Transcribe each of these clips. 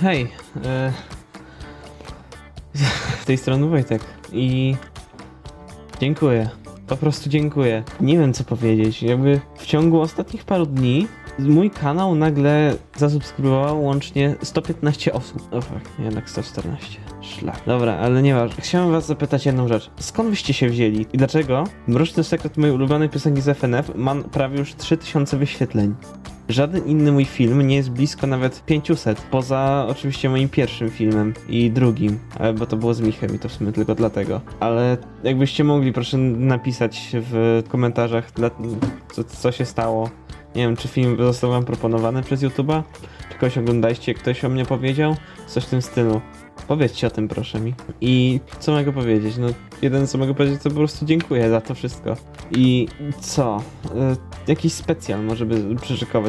Hej, e... z tej strony Wojtek i dziękuję. Po prostu dziękuję. Nie wiem co powiedzieć. Jakby w ciągu ostatnich paru dni mój kanał nagle zasubskrybowało łącznie 115 osób. O fuck, jednak 114. Szlak. Dobra, ale nieważne. Chciałem was zapytać jedną rzecz. Skąd wyście się wzięli? I dlaczego Mroczny Sekret mojej ulubionej piosenki z FNF ma prawie już 3000 wyświetleń? Żaden inny mój film nie jest blisko nawet 500, poza oczywiście moim pierwszym filmem i drugim, e, bo to było z Michem i to w sumie tylko dlatego. Ale jakbyście mogli proszę napisać w komentarzach, co, co się stało. Nie wiem, czy film został wam proponowany przez YouTube'a, czy kogoś oglądaliście, ktoś o mnie powiedział, coś w tym stylu. Powiedzcie o tym proszę mi. I co mogę powiedzieć? No, jeden co mogę powiedzieć to po prostu dziękuję za to wszystko. I co? E, jakiś specjal może by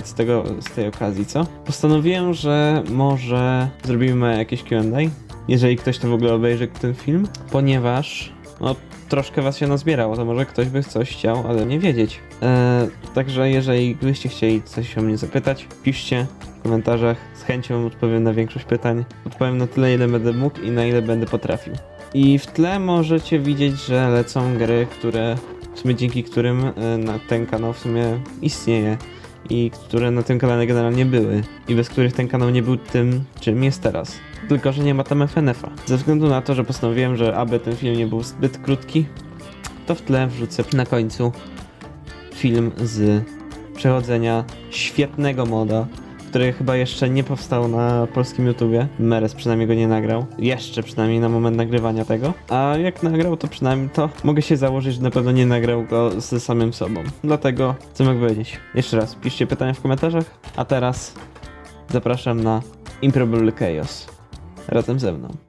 z tego, z tej okazji, co? Postanowiłem, że może zrobimy jakieś Q&A, jeżeli ktoś to w ogóle obejrzy ten film, ponieważ no troszkę was się nazbierało, to może ktoś by coś chciał, ale nie wiedzieć. E, także jeżeli byście chcieli coś o mnie zapytać, piszcie komentarzach, z chęcią odpowiem na większość pytań. Odpowiem na tyle, ile będę mógł i na ile będę potrafił. I w tle możecie widzieć, że lecą gry, które w sumie dzięki którym e, ten kanał w sumie istnieje i które na tym kanale generalnie były i bez których ten kanał nie był tym, czym jest teraz. Tylko, że nie ma tam FNF-a. Ze względu na to, że postanowiłem, że aby ten film nie był zbyt krótki, to w tle wrzucę na końcu film z przechodzenia świetnego moda, który chyba jeszcze nie powstał na polskim YouTubie. Meres przynajmniej go nie nagrał. Jeszcze przynajmniej na moment nagrywania tego. A jak nagrał, to przynajmniej to mogę się założyć, że na pewno nie nagrał go ze samym sobą. Dlatego, co mogę powiedzieć? Jeszcze raz, piszcie pytania w komentarzach. A teraz zapraszam na Improbable Chaos. Razem ze mną.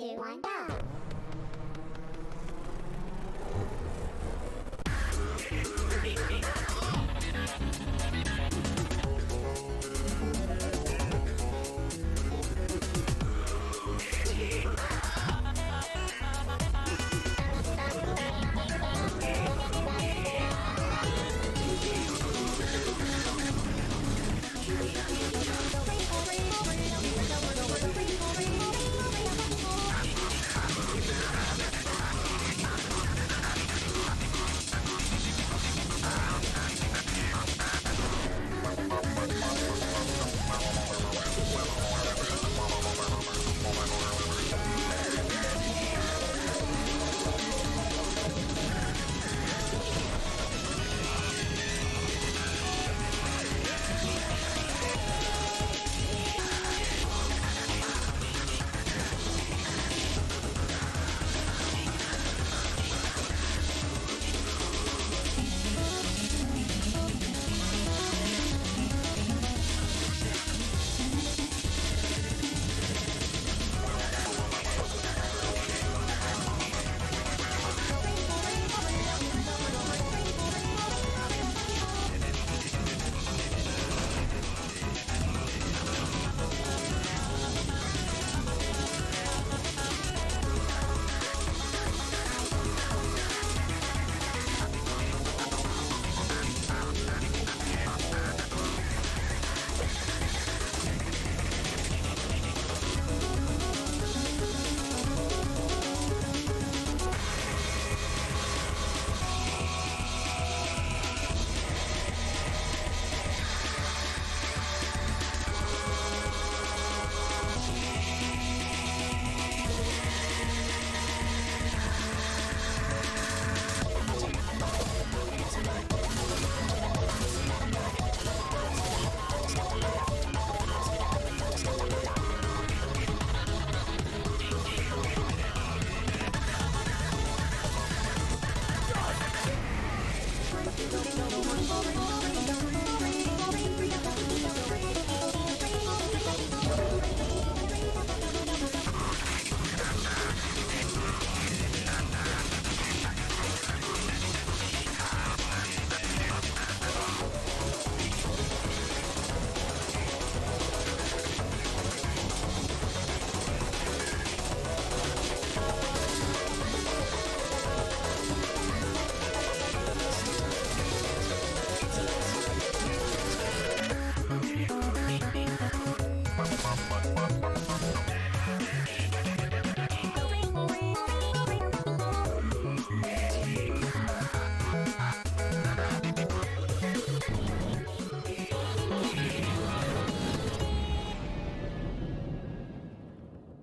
Two, one, go!